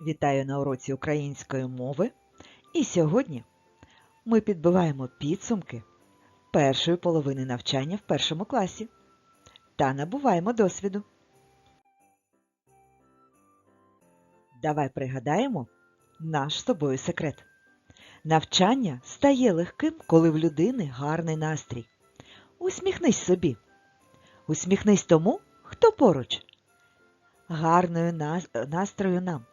Вітаю на уроці української мови. І сьогодні ми підбиваємо підсумки першої половини навчання в першому класі та набуваємо досвіду. Давай пригадаємо наш з тобою секрет. Навчання стає легким, коли в людини гарний настрій. Усміхнись собі. Усміхнись тому, хто поруч. Гарною настрою нам.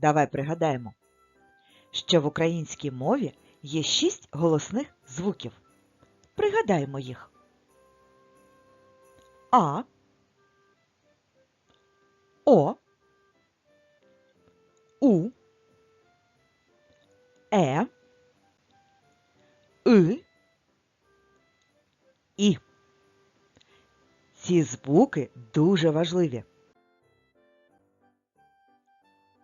Давай пригадаємо, що в українській мові є шість голосних звуків. Пригадаємо їх. А, О, У, Е, И, І. Ці звуки дуже важливі.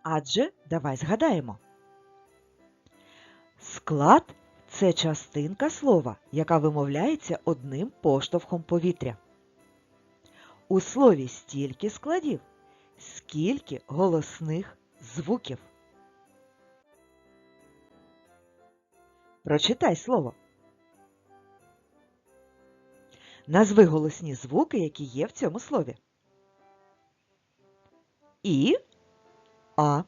Адже давай згадаємо. Склад це частинка слова, яка вимовляється одним поштовхом повітря. У слові стільки складів, скільки голосних звуків. Прочитай слово. Назви голосні звуки, які є в цьому слові. І а.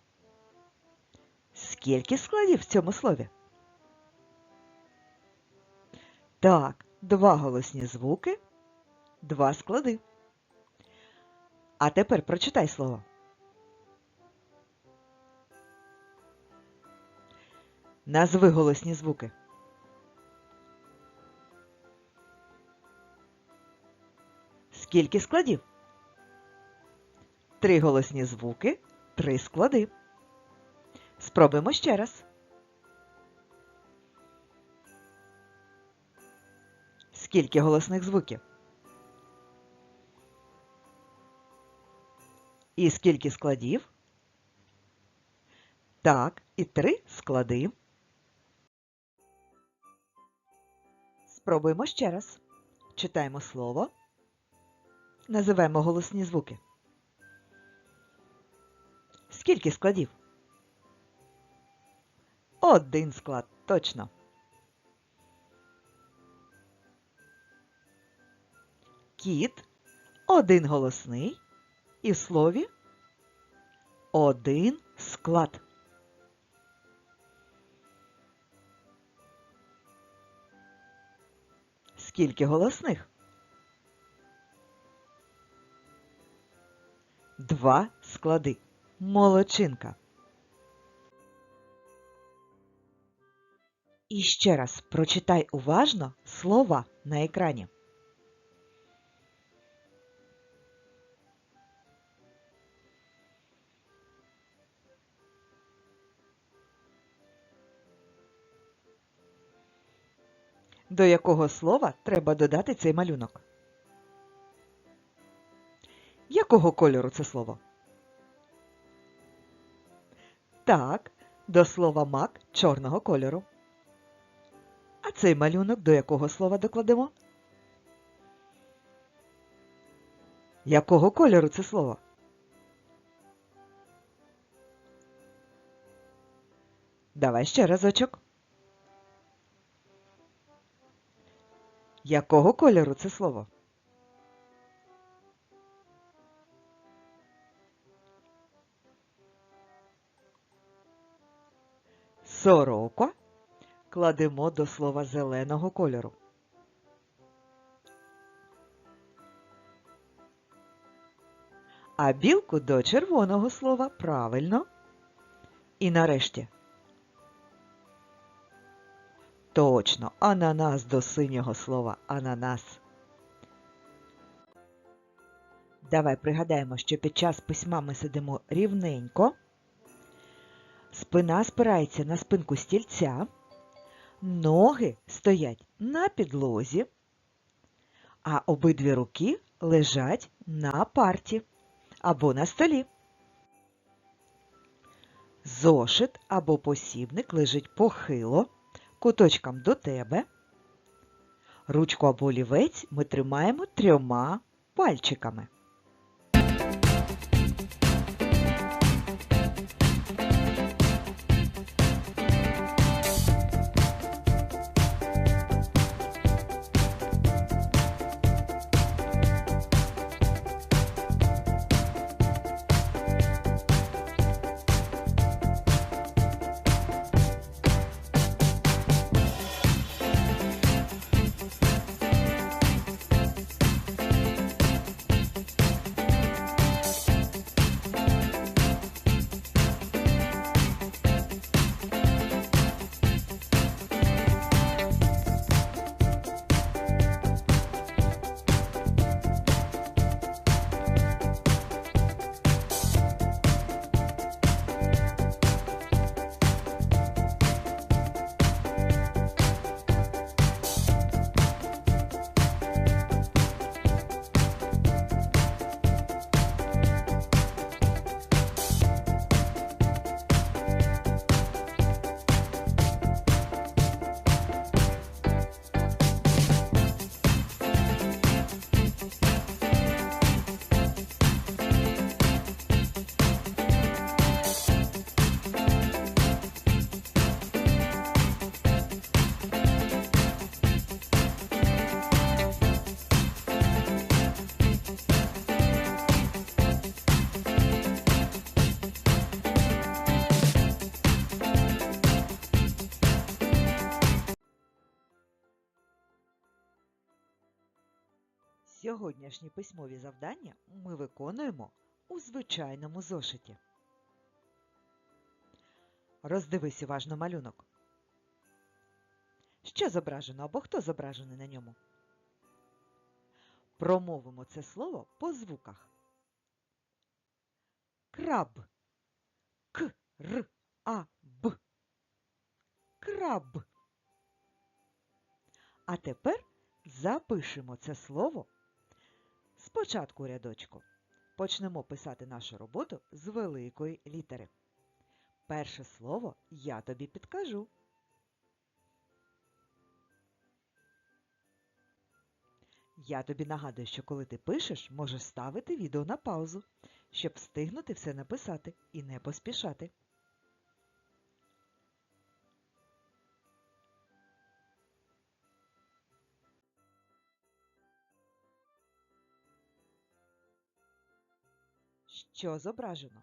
Скільки складів в цьому слові? Так, два голосні звуки, два склади. А тепер прочитай слово. Назви голосні звуки. Скільки складів? Три голосні звуки, три склади. Спробуємо ще раз. Скільки голосних звуків? І скільки складів? Так, і три склади. Спробуємо ще раз. Читаємо слово. Називаємо голосні звуки. Скільки складів? Один склад, точно. Кіт один голосний і в слові один склад. Скільки голосних? Два склади. Молодчинка. І ще раз прочитай уважно слова на екрані. До якого слова треба додати цей малюнок? Якого кольору це слово? Так, до слова мак чорного кольору. А цей малюнок до якого слова докладемо? Якого кольору це слово? Давай ще разочок. Якого кольору це слово? Сорока кладемо до слова зеленого кольору. А білку до червоного слова правильно. І нарешті. Точно, ананас до синього слова ананас. Давай пригадаємо, що під час письма ми сидимо рівненько. Спина спирається на спинку стільця. Ноги стоять на підлозі, а обидві руки лежать на парті або на столі. Зошит або посібник лежить похило, куточком до тебе. Ручку або олівець ми тримаємо трьома пальчиками. Сьогоднішні письмові завдання ми виконуємо у звичайному зошиті. Роздивись уважно малюнок. Що зображено або хто зображений на ньому? Промовимо це слово по звуках. Краб. К, Р, А, Б. Краб. А тепер запишемо це слово спочатку рядочку. Почнемо писати нашу роботу з великої літери. Перше слово я тобі підкажу. Я тобі нагадую, що коли ти пишеш, можеш ставити відео на паузу, щоб встигнути все написати і не поспішати. Що зображено?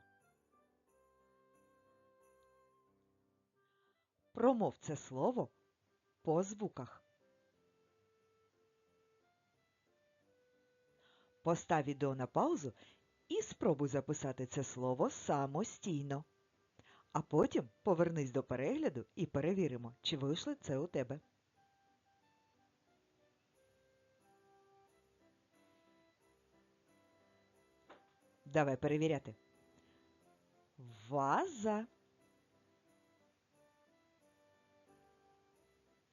Промов це слово по звуках. Постав відео на паузу і спробуй записати це слово самостійно. А потім повернись до перегляду і перевіримо, чи вийшло це у тебе. Давай перевіряти. Ваза.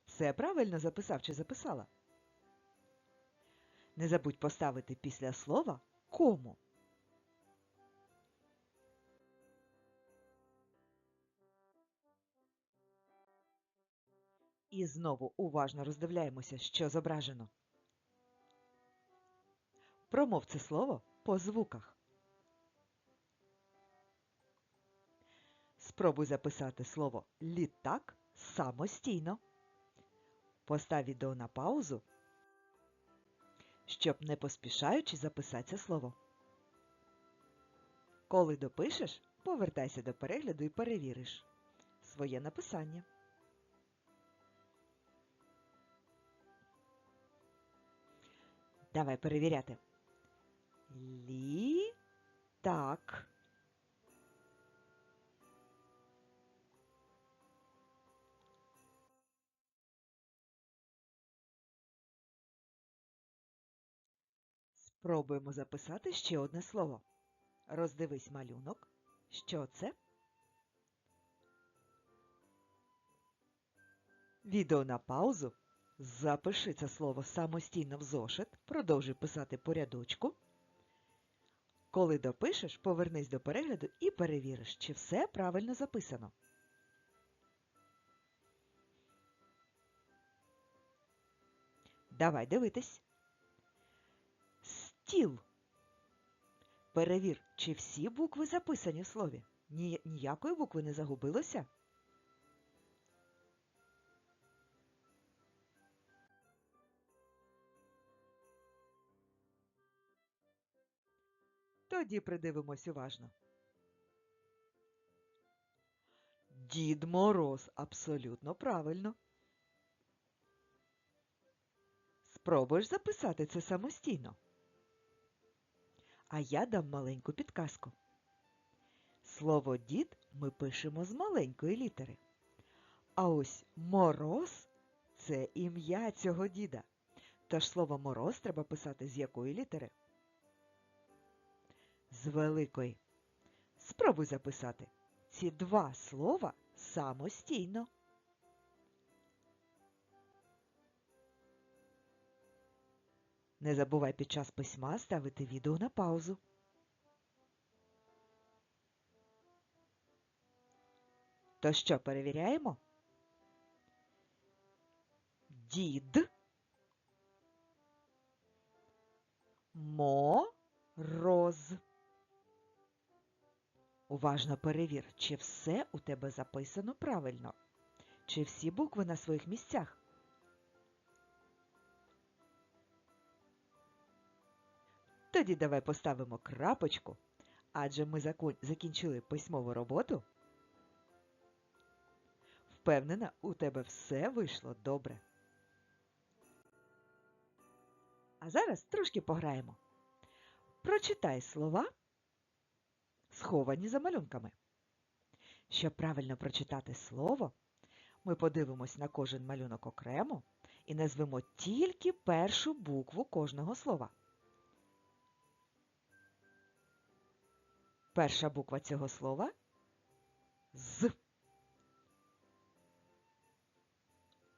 Все правильно записав чи записала? Не забудь поставити після слова кому. І знову уважно роздивляємося, що зображено. Промов це слово по звуках. Спробуй записати слово літак самостійно. Постав відео на паузу, щоб не поспішаючи записати це слово. Коли допишеш, повертайся до перегляду і перевіриш своє написання. Давай перевіряти. Літак. Спробуємо записати ще одне слово. Роздивись малюнок. Що це? Відео на паузу. Запиши це слово самостійно в зошит, продовжуй писати по рядочку. Коли допишеш, повернись до перегляду і перевіриш, чи все правильно записано. Давай дивитись. Стіл. Перевір, чи всі букви записані в слові. Ні, ніякої букви не загубилося? Тоді придивимось уважно. Дід Мороз абсолютно правильно. Спробуєш записати це самостійно. А я дам маленьку підказку. Слово дід ми пишемо з маленької літери. А ось мороз це ім'я цього діда. Тож слово мороз треба писати з якої літери? З великої. Спробуй записати ці два слова самостійно. Не забувай під час письма ставити відео на паузу. То що, перевіряємо? Дід. Мороз. Уважно перевір, чи все у тебе записано правильно, чи всі букви на своїх місцях. Тоді давай поставимо крапочку, адже ми закінчили письмову роботу. Впевнена, у тебе все вийшло добре. А зараз трошки пограємо. Прочитай слова, сховані за малюнками. Щоб правильно прочитати слово, ми подивимось на кожен малюнок окремо і назвемо тільки першу букву кожного слова. Перша буква цього слова з.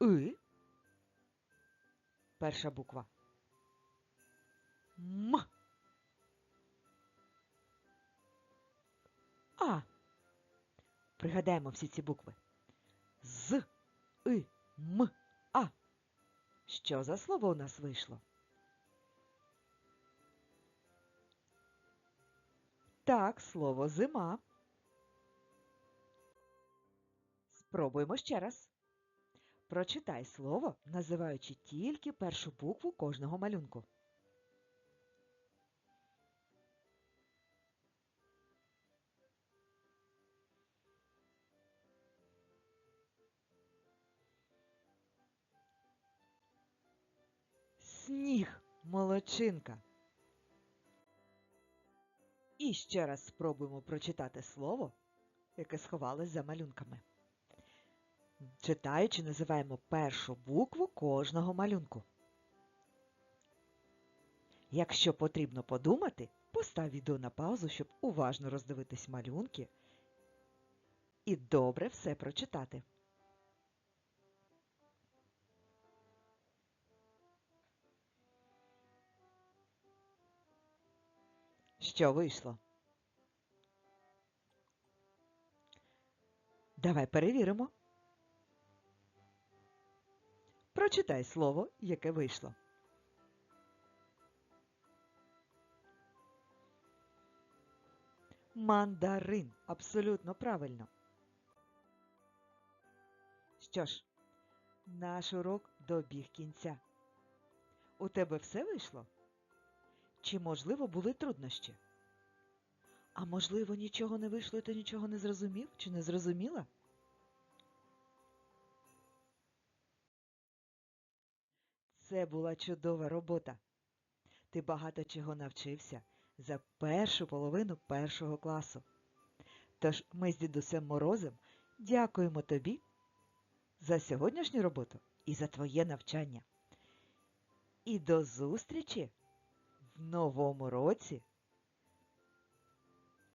И. Перша буква М. А. Пригадаємо всі ці букви. З, И, М, А. Що за слово у нас вийшло? Так, слово зима. Спробуємо ще раз. Прочитай слово, називаючи тільки першу букву кожного малюнку. Сніг, молодчинка. І ще раз спробуємо прочитати слово, яке сховалось за малюнками. Читаючи, називаємо першу букву кожного малюнку. Якщо потрібно подумати, постав відео на паузу, щоб уважно роздивитись малюнки і добре все прочитати. Що вийшло? Давай перевіримо. Прочитай слово, яке вийшло. Мандарин. Абсолютно правильно. Що ж, наш урок добіг кінця. У тебе все вийшло? Чи, можливо, були труднощі? А можливо, нічого не вийшло і ти нічого не зрозумів чи не зрозуміла? Це була чудова робота. Ти багато чого навчився за першу половину першого класу. Тож ми з дідусем Морозом дякуємо тобі за сьогоднішню роботу і за твоє навчання. І до зустрічі новому році